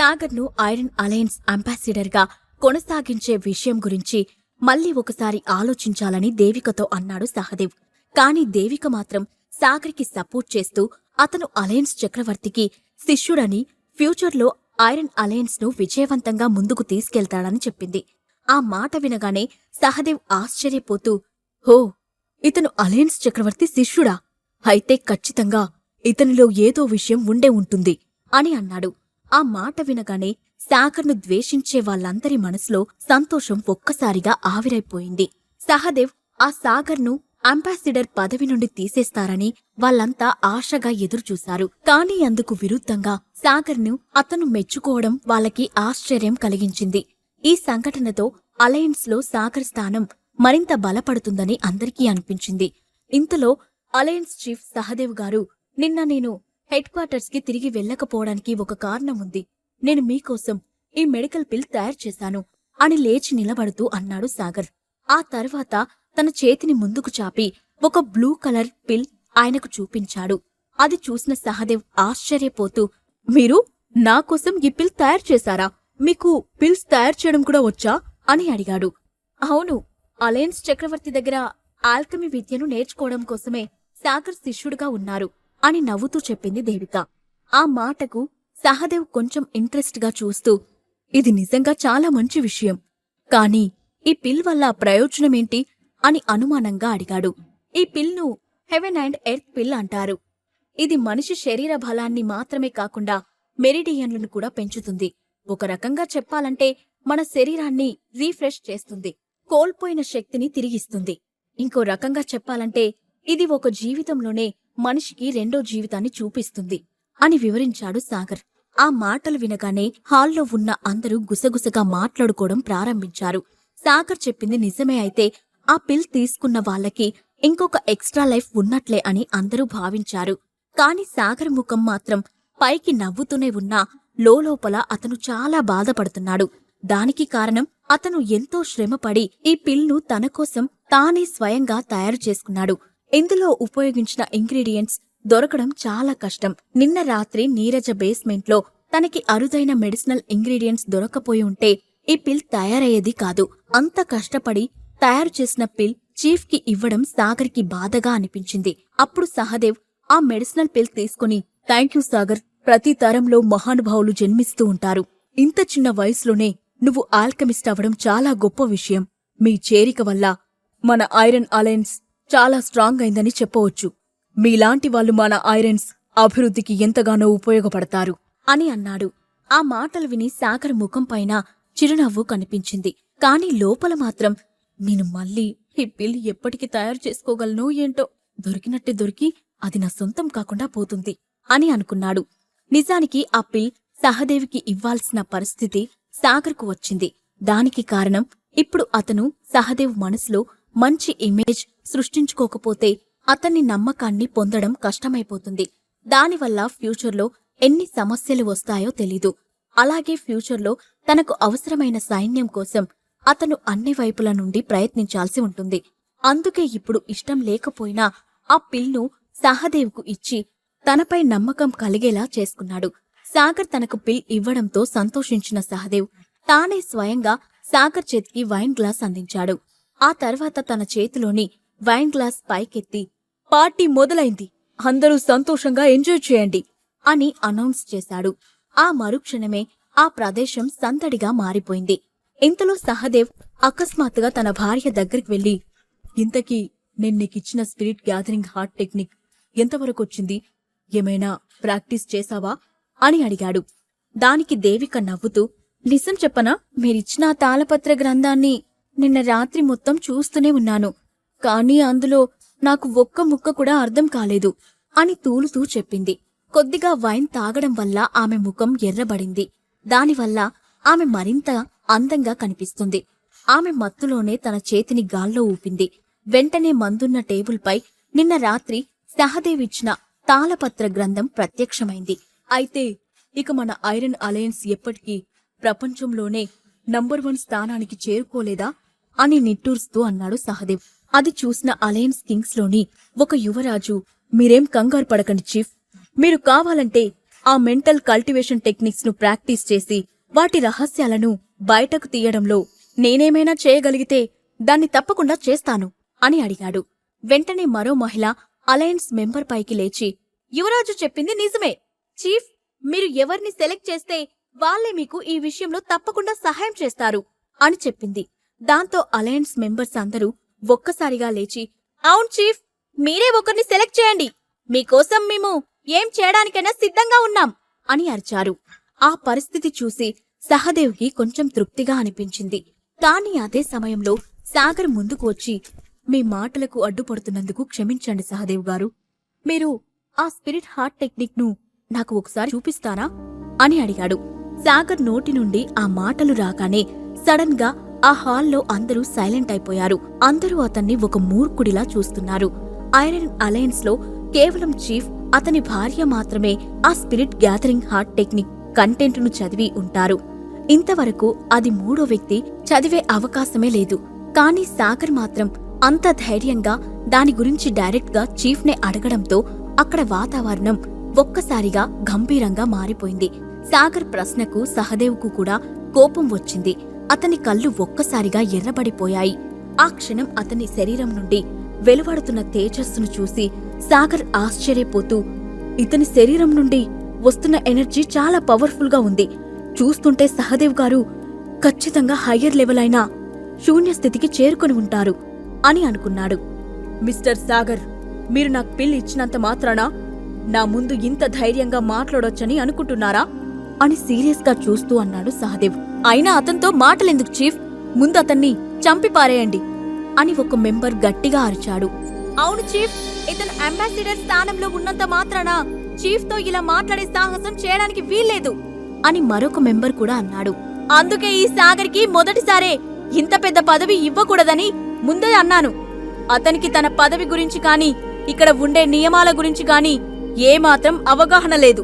సాగర్ను iron alliance అంబాసిడర్గా కొనసాగించే విషయం గురించి మళ్ళీ ఒకసారి ఆలోచించాలని దేవికతో అన్నాడు సహదేవ్. కాని దేవిక మాత్రం సాగర్కి సపోర్ట్ చేస్తూ అతను అలయన్స్ చక్రవర్తికి శిష్యుడని ఫ్యూచర్లో ఐరన్ అలయన్స్ను విజయవంతంగా ముందుకు తీసుకెళ్తాడని చెప్పింది. ఆ మాట వినగానే సహదేవ్ ఆశ్చర్యపోతూ హో ఇతను అలయన్స్ చక్రవర్తి శిష్యుడా? అయితే ఖచ్చితంగా ఇతనిలో ఏదో విషయం ఉండే ఉంటుంది అని అన్నాడు. ఆ మాట వినగానే సాగర్ను ద్వేషించే వాళ్ళందరి మనసులో సంతోషం ఒక్కసారిగా ఆవిరైపోయింది. సహదేవ్ ఆ సాగర్ను అంబాసిడర్ పదవి నుండి తీసేస్తారని వాళ్ళంతా ఆశగా ఎదురుచూశారు. కానీ అందుకు విరుద్ధంగా సాగర్ను అతను మెచ్చుకోవడం వాళ్ళకి ఆశ్చర్యం కలిగించింది. ఈ సంఘటనతో అలయన్స్లో సాగర్ స్థానం మరింత బలపడుతుందని అందరికీ అనిపించింది. ఇంతలో అలయన్స్ చీఫ్ సహదేవ్ గారు నిన్న నేను హెడ్ క్వార్టర్స్కి తిరిగి వెళ్ళకపోవడానికి ఒక కారణం ఉంది. నేను మీకోసం ఈ మెడికల్ పిల్ తయారు చేశాను అని లేచి నిలబడుతూ అన్నాడు సాగర్. ఆ తర్వాత తన చేతిని ముందుకు చాపి ఒక బ్లూ కలర్ పిల్ ఆయనకు చూపించాడు. అది చూసిన సహదేవ్ ఆశ్చర్యపోతూ మీరు నా కోసం ఈ పిల్ తయారు చేశారా? మీకు పిల్స్ తయారు చేయడం కూడా వచ్చా? అని అడిగాడు. అవును అలయన్స్ చక్రవర్తి దగ్గర ఆల్కమీ విద్యను నేర్చుకోవడం కోసమే సాగర్ శిష్యుడుగా ఉన్నారు. అని నవ్వుతూ చెప్పింది దేవిక. ఆ మాటకు సహదేవ్ కొంచెం ఇంట్రెస్ట్గా చూస్తూ ఇది నిజంగా చాలా మంచి విషయం. కాని ఈ పిల్ వల్ల ప్రయోజనమేంటి అని అనుమానంగా అడిగాడు. ఈ పిల్ను హెవెన్ అండ్ ఎర్త్ పిల్ అంటారు. ఇది మనిషి శరీర బలాన్ని మాత్రమే కాకుండా మెరిడియన్లను కూడా పెంచుతుంది. ఒక రకంగా చెప్పాలంటే మన శరీరాన్ని రీఫ్రెష్ చేస్తుంది. కోల్పోయిన శక్తిని తిరిగిస్తుంది. ఇంకో రకంగా చెప్పాలంటే ఇది ఒక జీవితంలోనే మనిషికి రెండో జీవితాన్ని చూపిస్తుంది అని వివరించాడు సాగర్. ఆ మాటలు వినగానే హాల్లో ఉన్న అందరూ గుసగుసగా మాట్లాడుకోవడం ప్రారంభించారు. సాగర్ చెప్పింది నిజమే అయితే ఆ పిల్ తీసుకున్న వాళ్ళకి ఇంకొక ఎక్స్ట్రా లైఫ్ ఉన్నట్లే అని అందరూ భావించారు. కాని సాగర్ ముఖం మాత్రం పైకి నవ్వుతూనే ఉన్నా లోలోపల అతను చాలా బాధపడుతున్నాడు. దానికి కారణం అతను ఎంతో శ్రమపడి ఈ పిల్ను తన కోసం తానే స్వయంగా తయారు చేసుకున్నాడు. ఇందులో ఉపయోగించిన ఇంగ్రీడియంట్స్ దొరకడం చాలా కష్టం. నిన్న రాత్రి నీరజ బేస్మెంట్లో తనకి అరుదైన మెడిసినల్ ఇంగ్రీడియంట్స్ దొరకపోయి ఉంటే ఈ పిల్ తయారయ్యేది కాదు. అంత కష్టపడి తయారు చేసిన పిల్ చీఫ్కి ఇవ్వడం సాగర్కి బాధగా అనిపించింది. అప్పుడు సహదేవ్ ఆ మెడిసినల్ పిల్ తీసుకుని థ్యాంక్ యూ సాగర్ ప్రతి తరంలో మహానుభావులు జన్మిస్తూ ఉంటారు. ఇంత చిన్న వయసులోనే నువ్వు ఆల్కమిస్ట్ అవ్వడం చాలా గొప్ప విషయం. మీ చేరిక వల్ల మన ఐరన్ అలయన్స్ చాలా స్ట్రాంగ్ అయిందని చెప్పవచ్చు. మీలాంటి వాళ్ళు మన ఐరన్స్ అభివృద్ధికి ఎంతగానో ఉపయోగపడతారు అని అన్నాడు. ఆ మాటలు విని సాగర్ ముఖంపైన చిరునవ్వు కనిపించింది. కాని లోపల మాత్రం నేను మళ్ళీ ఈ పిల్ ఎప్పటికి తయారు చేసుకోగలనో ఏంటో? దొరికినట్టే దొరికి అది నా సొంతం కాకుండా పోతుంది అని అనుకున్నాడు. నిజానికి ఆ పిల్ సహదేవికి ఇవ్వాల్సిన పరిస్థితి సాగర్కు వచ్చింది. దానికి కారణం ఇప్పుడు అతను సహదేవ్ మనసులో మంచి ఇమేజ్ సృష్టించుకోకపోతే అతన్ని నమ్మకాన్ని పొందడం కష్టమైపోతుంది. దానివల్ల ఫ్యూచర్లో ఎన్ని సమస్యలు వస్తాయో తెలీదు. అలాగే ఫ్యూచర్లో తనకు అవసరమైన సైన్యం కోసం అతను అన్ని వైపుల నుండి ప్రయత్నించాల్సి ఉంటుంది. అందుకే ఇప్పుడు ఇష్టం లేకపోయినా ఆ పిల్ను సహదేవ్కు ఇచ్చి తనపై నమ్మకం కలిగేలా చేసుకున్నాడు. సాగర్ తనకు పిల్ ఇవ్వడంతో సంతోషించిన సహదేవ్ తానే స్వయంగా సాగర్ చేతికి వైన్ గ్లాస్ అందించాడు. ఆ తర్వాత తన చేతిలోని వైన్ గ్లాస్ పైకెత్తి పార్టీ మొదలైంది. అందరూ సంతోషంగా ఎంజాయ్ చేయండి అని అనౌన్స్ చేశాడు. ఆ మరుక్షణమే ఆ ప్రదేశం సందడిగా మారిపోయింది. ఇంతలో సహదేవ్ అకస్మాత్తుగా తన భార్య దగ్గరికి వెళ్ళి ఇంతకీ నేను నీకిచ్చిన స్పిరిట్ గ్యాదరింగ్ హార్ట్ టెక్నిక్ ఎంతవరకొచ్చింది? ఏమైనా ప్రాక్టీస్ చేశావా? అని అడిగాడు. దానికి దేవిక నవ్వుతూ నిజం చెప్పనా? మీరిచ్చిన తాళపత్ర గ్రంథాన్ని నిన్న రాత్రి మొత్తం చూస్తూనే ఉన్నాను. కానీ అందులో నాకు ఒక్క ముక్క కూడా అర్థం కాలేదు అని తూలుతూ చెప్పింది. కొద్దిగా వైన్ తాగడం వల్ల ఆమె ముఖం ఎర్రబడింది. దానివల్ల ఆమె మరింత అందంగా కనిపిస్తుంది. ఆమె మత్తులోనే తన చేతిని గాల్లో ఊపింది. వెంటనే మందున్న టేబుల్పై నిన్న రాత్రి సహదేవిచ్చిన తాళపత్ర గ్రంథం ప్రత్యక్షమైంది. అయితే ఇక మన ఐరన్ అలయన్స్ ఎప్పటికీ ప్రపంచంలోనే నంబర్ వన్ స్థానానికి చేరుకోలేదా అని నిట్టూరుస్తూ అన్నాడు సహదేవ్. అది చూసిన అలయన్స్ కింగ్స్లోని ఒక యువరాజు మీరేం కంగారు పడకండి చీఫ్. మీరు కావాలంటే ఆ మెంటల్ కల్టివేషన్ టెక్నిక్స్ను ప్రాక్టీస్ చేసి వాటి రహస్యాలను బయటకు తీయడంలో నేనేమైనా చేయగలిగితే దాన్ని తప్పకుండా చేస్తాను అని అడిగాడు. వెంటనే మరో మహిళ అలయన్స్ మెంబర్ పైకి లేచి యువరాజు చెప్పింది నిజమే చీఫ్. మీరు ఎవరిని సెలెక్ట్ చేస్తే వాళ్ళే మీకు ఈ విషయంలో తప్పకుండా సహాయం చేస్తారు అని చెప్పింది. దాంతో అలయన్స్ మెంబర్స్ అందరూ ఒక్కసారిగా లేచి అవును చీఫ్ మీరే ఒకరిని సెలెక్ట్ చేయండి. మీకోసం మేము ఏం చేయడానికైనా సిద్ధంగా ఉన్నాం అని అరిచారు. ఆ పరిస్థితి చూసి సహదేవ్కి కొంచెం తృప్తిగా అనిపించింది. కాని అదే సమయంలో సాగర్ ముందుకు వచ్చి మీ మాటలకు అడ్డుపడుతున్నందుకు క్షమించండి సహదేవ్ గారు. మీరు ఆ స్పిరిట్ హార్ట్ టెక్నిక్ను నాకు ఒకసారి చూపిస్తారా? అని అడిగాడు. సాగర్ నోటి నుండి ఆ మాటలు రాగానే సడన్గా ఆ హాల్లో అందరూ సైలెంట్ అయిపోయారు. అందరూ అతన్ని ఒక మూర్ఖుడిలా చూస్తున్నారు. ఐరన్ అలయన్స్లో కేవలం చీఫ్ అతని భార్య మాత్రమే ఆ స్పిరిట్ గ్యాదరింగ్ హార్ట్ టెక్నిక్ కంటెంట్ను చదివి ఉంటారు. ఇంతవరకు అది మూడో వ్యక్తి చదివే అవకాశమే లేదు. కానీ సాగర్ మాత్రం అంత ధైర్యంగా దాని గురించి డైరెక్ట్గా చీఫ్నే అడగడంతో అక్కడ వాతావరణం ఒక్కసారిగా గంభీరంగా మారిపోయింది. సాగర్ ప్రశ్నకు సహదేవ్కు కూడా కోపం వచ్చింది. అతని కళ్ళు ఒక్కసారిగా ఎర్రబడిపోయాయి. ఆ క్షణం అతని శరీరం నుండి వెలువడుతున్న తేజస్సును చూసి సాగర్ ఆశ్చర్యపోతూ ఇతని శరీరం నుండి వస్తున్న ఎనర్జీ చాలా పవర్ఫుల్గా ఉంది. చూస్తుంటే సహదేవ్ గారు ఖచ్చితంగా హయ్యర్ లెవెల్ అయిన శూన్య స్థితికి చేరుకొని ఉంటారు అని అనుకున్నాడు. మిస్టర్ సాగర్ మీరు నాకు పిల్ ఇచ్చినంత మాత్రాన నా ముందు ఇంత ధైర్యంగా మాట్లాడొచ్చని అనుకుంటున్నారా? అని సీరియస్గా చూస్తూ అన్నాడు సహదేవ్. అయినా అతనితో మాటలెందుకు చీఫ్? ముందు అతన్ని చంపి పారేయండి అని ఒక మెంబర్ గట్టిగా అరిచాడు. అవును చీఫ్ ఇతను అంబాసిడర్ స్థానంలో ఉన్నంత మాత్రాన చీఫ్తో ఇలా మాట్లాడే సాహసం చేయడానికి వీల్లేదు అని మరొక మెంబర్ కూడా అన్నాడు. అందుకే ఈ సాగర్కి మొదటిసారే ఇంత పెద్ద పదవి ఇవ్వకూడదని ముందే అన్నాను. అతనికి తన పదవి గురించి కాని ఇక్కడ ఉండే నియమాల గురించి కాని ఏమాత్రం అవగాహన లేదు.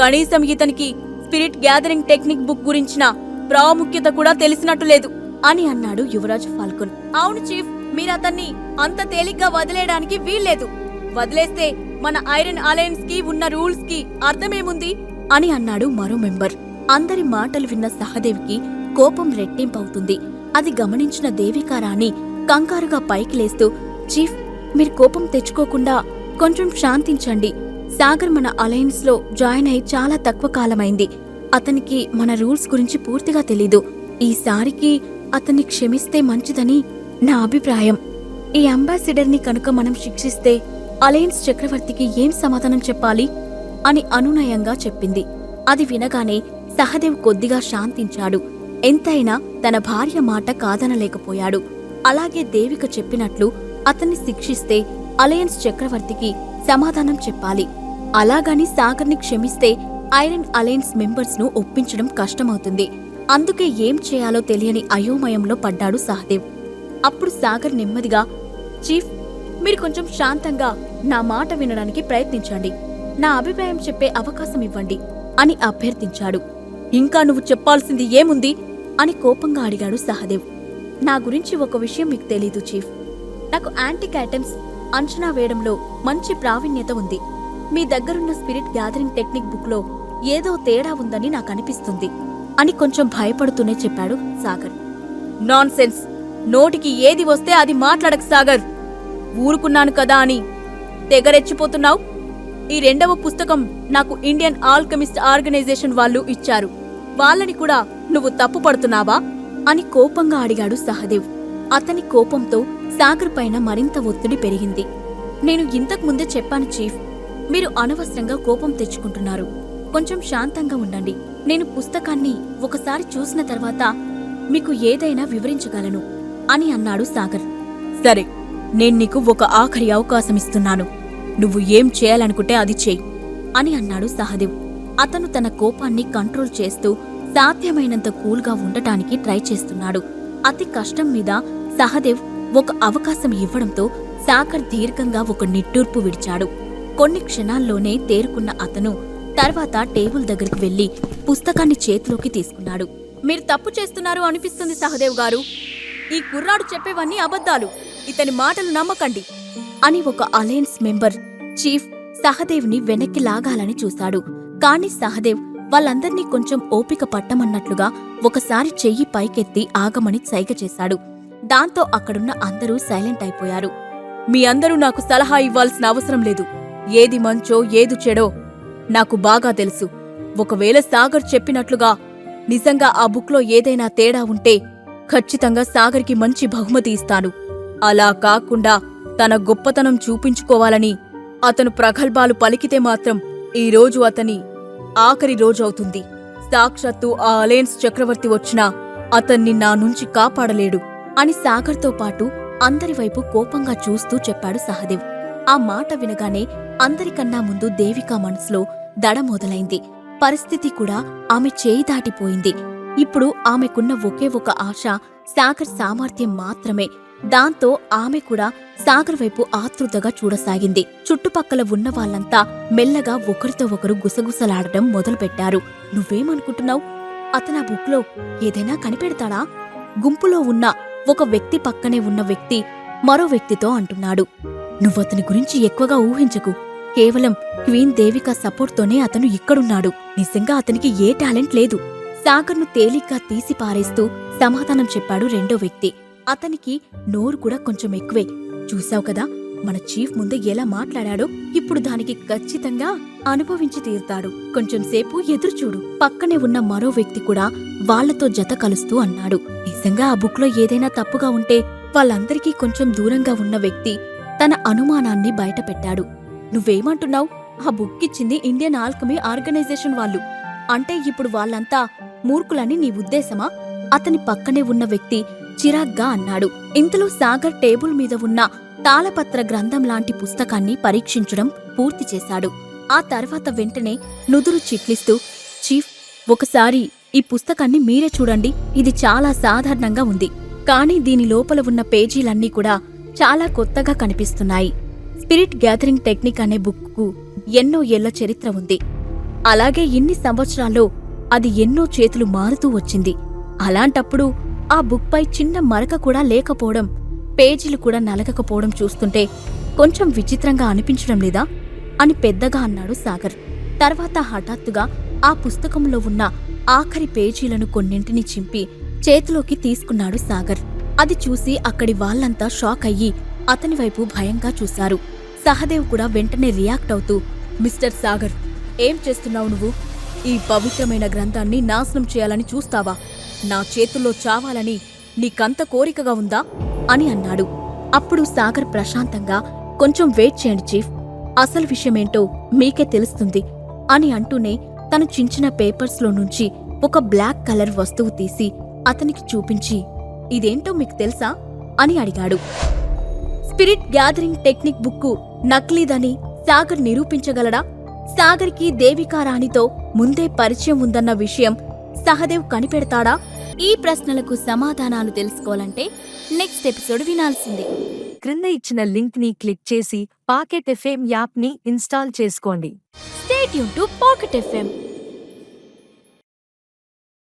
కనీసం ఇతనికి స్పిరిట్ గ్యాదరింగ్ టెక్నిక్ బుక్ గురించిన ప్రాముఖ్యత కూడా తెలిసినట్టు లేదు అని అన్నాడు యువరాజ్ ఫాల్కొన్. అవును చీఫ్ మీరతన్ని అంత తేలిగ్గా వదిలేయడానికి వీల్లేదు. వదిలేస్తే మన ఐరన్ అలయన్స్కి ఉన్న రూల్స్కి అర్థమేముంది? అని అన్నాడు మరో మెంబర్. అందరి మాటలు విన్న సహదేవికి కోపం రెట్టింపవుతుంది. అది గమనించిన దేవికారాణి కంగారుగా పైకి లేస్తూ చీఫ్ మీరు కోపం తెచ్చుకోకుండా కొంచెం శాంతించండి. సాగర్ మన అలయన్స్లో జాయిన్ అయి చాలా తక్కువ కాలమైంది. అతనికి మన రూల్స్ గురించి పూర్తిగా తెలీదు. ఈసారికి అతన్ని క్షమిస్తే మంచిదని నా అభిప్రాయం. ఈ అంబాసిడర్ని కనుక మనం శిక్షిస్తే అలయన్స్ చక్రవర్తికి ఏం సమాధానం చెప్పాలి అని అనునయంగా చెప్పింది. అది వినగానే సహదేవ్ కొద్దిగా శాంతించాడు. ఎంతైనా తన భార్య మాట కాదనలేకపోయాడు. అలాగే దేవిక చెప్పినట్లు అతన్ని శిక్షిస్తే అలయన్స్ చక్రవర్తికి సమాధానం చెప్పాలి. అలాగని సాగర్ని క్షమిస్తే ఐరన్ అలయన్స్ మెంబర్స్ను ఒప్పించడం కష్టమవుతుంది. అందుకే ఏం చేయాలో తెలియని అయోమయంలో పడ్డాడు సహదేవ్. అప్పుడు సాగర్ నెమ్మదిగా చీఫ్ మీరు కొంచెం శాంతంగా నా మాట వినడానికి ప్రయత్నించండి. నా అభిప్రాయం చెప్పే అవకాశం ఇవ్వండి అని అభ్యర్థించాడు. ఇంకా నువ్వు చెప్పాల్సింది ఏముంది? అని కోపంగా అడిగాడు సహదేవ్. నా గురించి ఒక విషయం మీకు తెలీదు చీఫ్. నాకు యాంటిక్ ఐటమ్స్ అంచనా వేయడంలో మంచి ప్రావీణ్యత ఉంది. మీ దగ్గరున్న స్పిరిట్ గ్యాదరింగ్ టెక్నిక్ బుక్లో ఏదో తేడా ఉందని నాకు అనిపిస్తుంది అని కొంచెం భయపడుతూనే చెప్పాడు సాగర్. నాన్సెన్స్. నోటికి ఏది వస్తే అది మాట్లాడక సాగర్. ఊరుకున్నాను కదా అని. తెగరెచ్చిపోతున్నావు? ఈ రెండవ పుస్తకం నాకు ఇండియన్ ఆల్కెమిస్ట్ ఆర్గనైజేషన్ వాళ్ళు ఇచ్చారు. వాళ్ళని కూడా నువ్వు తప్పు పడుతున్నావా? అని కోపంగా అడిగాడు సహదేవ్. అతని కోపంతో సాగర్ పైన మరింత ఒత్తిడి పెరిగింది. నేను ఇంతకు ముందే చెప్పాను చీఫ్ మీరు అనవసరంగా కోపం తెచ్చుకుంటున్నారు. కొంచెం శాంతంగా ఉండండి. నేను పుస్తకాన్ని ఒకసారి చూసిన తర్వాత మీకు ఏదైనా వివరించగలను అని అన్నాడు సాగర్. సరే నేను నీకు ఒక ఆఖరి అవకాశం ఇస్తున్నాను. నువ్వు ఏం చేయాలనుకుంటే అది చేయి అని అన్నాడు సహదేవ్. అతను తన కోపాన్ని కంట్రోల్ చేస్తూ సాధ్యమైనంత కూల్గా ఉండటానికి ట్రై చేస్తున్నాడు. అతి కష్టం మీద సహదేవ్ ఒక అవకాశం ఇవ్వడంతో సాగర్ దీర్ఘంగా ఒక నిట్టూర్పు విడిచాడు. కొన్ని క్షణాల్లోనే తేరుకున్న అతను తర్వాత టేబుల్ దగ్గరికి వెళ్ళి పుస్తకాన్ని చేతిలోకి తీసుకున్నాడు. మీరు తప్పు చేస్తున్నారు అనిపిస్తుంది సహదేవ్ గారు. ఈ కుర్రాడు చెప్పేవన్నీ అబద్ధాలు. ఇతని మాటలు నమ్మకండి అని ఒక అలయన్స్ మెంబర్ చీఫ్ సహదేవ్ని వెనక్కి లాగాలని చూశాడు. కాని సహదేవ్ వాళ్ళందర్నీ కొంచెం ఓపిక పట్టమన్నట్లుగా ఒకసారి చెయ్యి పైకెత్తి ఆగమని సైగ చేశాడు. దాంతో అక్కడున్న అందరూ సైలెంట్ అయిపోయారు. మీ అందరూ నాకు సలహా ఇవ్వాల్సిన అవసరం లేదు. ఏది మంచో ఏది చెడో నాకు బాగా తెలుసు. ఒకవేళ సాగర్ చెప్పినట్లుగా నిజంగా ఆ బుక్లో ఏదైనా తేడా ఉంటే ఖచ్చితంగా సాగర్కి మంచి బహుమతి ఇస్తాను. అలా కాకుండా తన గొప్పతనం చూపించుకోవాలని అతను ప్రగల్భాలు పలికితే మాత్రం ఈ రోజు అతని ఆఖరి రోజవుతుంది సాక్షాత్తు ఆ అలయన్స్ చక్రవర్తి వచ్చినా అతన్ని నా నుంచి కాపాడలేడు అని సాగర్తో పాటు అందరివైపు కోపంగా చూస్తూ చెప్పాడు సహదేవ్. ఆ మాట వినగానే అందరికన్నా ముందు దేవికా మనసులో దడ మొదలైంది. పరిస్థితి కూడా ఆమె చేయి దాటిపోయింది. ఇప్పుడు ఆమెకున్న ఒకే ఒక ఆశ సాగర్ సామర్థ్యం మాత్రమే. దాంతో ఆమె కూడా సాగర్ వైపు ఆతృతగా చూడసాగింది. చుట్టుపక్కల ఉన్న వాళ్ళంతా మెల్లగా ఒకరితో ఒకరు గుసగుసలాడటం మొదలుపెట్టారు. నువ్వేమనుకుంటున్నావు? అతను బుక్లో ఏదైనా కనిపెడతాడా? గుంపులో ఉన్న ఒక వ్యక్తి పక్కనే ఉన్న వ్యక్తి మరో వ్యక్తితో అంటున్నాడు. నువ్వతని గురించి ఎక్కువగా ఊహించకు. కేవలం క్వీన్ దేవిక సపోర్ట్తోనే అతను ఇక్కడున్నాడు. నిజంగా అతనికి ఏ టాలెంట్ లేదు. సాగర్ను తేలిగ్గా తీసి పారేస్తూ సమాధానం చెప్పాడు రెండో వ్యక్తి. అతనికి నోరు కూడా కొంచెం ఎక్కువే. చూశావు కదా మన చీఫ్ ముందు ఎలా మాట్లాడాడో ఇప్పుడు దానికి ఖచ్చితంగా అనుభవించి తీరుతాడు. కొంచెం సేపు ఎదురుచూడు. పక్కనే ఉన్న మరో వ్యక్తి కూడా వాళ్ళతో జత కలుస్తూ అన్నాడు. నిజంగా ఆ బుక్లో ఏదైనా తప్పుగా ఉంటే వాళ్ళందరికీ కొంచెం దూరంగా ఉన్న వ్యక్తి తన అనుమానాన్ని బయటపెట్టాడు. నువ్వేమంటున్నావు? ఆ బుక్ ఇచ్చింది ఇండియన్ ఆల్కమీ ఆర్గనైజేషన్ వాళ్ళు. అంటే ఇప్పుడు వాళ్ళంతా మూర్ఖులని నీ ఉద్దేశమా? అతని పక్కనే ఉన్న వ్యక్తి చిరాగ్గా అన్నాడు. ఇంతలో సాగర్ టేబుల్ మీద ఉన్న తాళపత్ర గ్రంథం లాంటి పుస్తకాన్ని పరీక్షించడం పూర్తి చేశాడు. ఆ తర్వాత వెంటనే నుదురు చిట్లిస్తూ చీఫ్ ఒకసారి ఈ పుస్తకాన్ని మీరే చూడండి. ఇది చాలా సాధారణంగా ఉంది. కానీ దీని లోపల ఉన్న పేజీలన్నీ కూడా చాలా కొత్తగా కనిపిస్తున్నాయి. స్పిరిట్ గ్యాదరింగ్ టెక్నిక్ అనే బుక్కు ఎన్నో ఏళ్ళ చరిత్ర ఉంది. అలాగే ఇన్ని సంవత్సరాల్లో అది ఎన్నో చేతులు మారుతూ వచ్చింది. అలాంటప్పుడు ఆ బుక్పై చిన్న మరక కూడా లేకపోవడం పేజీలు కూడా నలగకపోవడం చూస్తుంటే కొంచెం విచిత్రంగా అనిపించడం లేదా? అని పెద్దగా అన్నాడు సాగర్. తర్వాత హఠాత్తుగా ఆ పుస్తకంలో ఉన్న ఆఖరి పేజీలను కొన్నింటిని చింపి చేతిలోకి తీసుకున్నాడు సాగర్. అది చూసి అక్కడి వాళ్ళంతా షాక్ అయ్యి అతని వైపు భయంగా చూశారు. సహదేవ్ కూడా వెంటనే రియాక్ట్ అవుతూ మిస్టర్ సాగర్ ఏం చేస్తున్నావు నువ్వు? ఈ పవిత్రమైన గ్రంథాన్ని నాశనం చేయాలని చూస్తావా? నా చేతుల్లో చావాలని నీకంత కోరికగా ఉందా? అని అన్నాడు. అప్పుడు సాగర్ ప్రశాంతంగా కొంచెం వెయిట్ చేయండి చీఫ్ అసలు విషయమేంటో మీకే తెలుస్తుంది అని అంటూనే తను చించిన పేపర్స్లో నుంచి ఒక బ్లాక్ కలర్ వస్తువు తీసి అతనికి చూపించి ఇదేంటో మీకు తెలుసా? అని అడిగాడు. స్పిరిట్ గ్యాదరింగ్ టెక్నిక్ బుక్కు నకిలీదని సాగర్ నిరూపించగలడా? సాగర్కి దేవికారాణితో ముందే పరిచయం ఉందన్న విషయం సహదేవ్ కనిపెడతాడా? ఈ ప్రశ్నలకు సమాధానాలు తెలుసుకోవాలంటే నెక్స్ట్ ఎపిసోడ్ వినాల్సిందే. క్రింద ఇచ్చిన లింక్ని క్లిక్ చేసి పాకెట్ ఎఫ్ఎం యాప్ని ఇన్స్టాల్ చేసుకోండి. స్టేట్ యూన్ టు పాకెట్ ఎఫ్ఎం.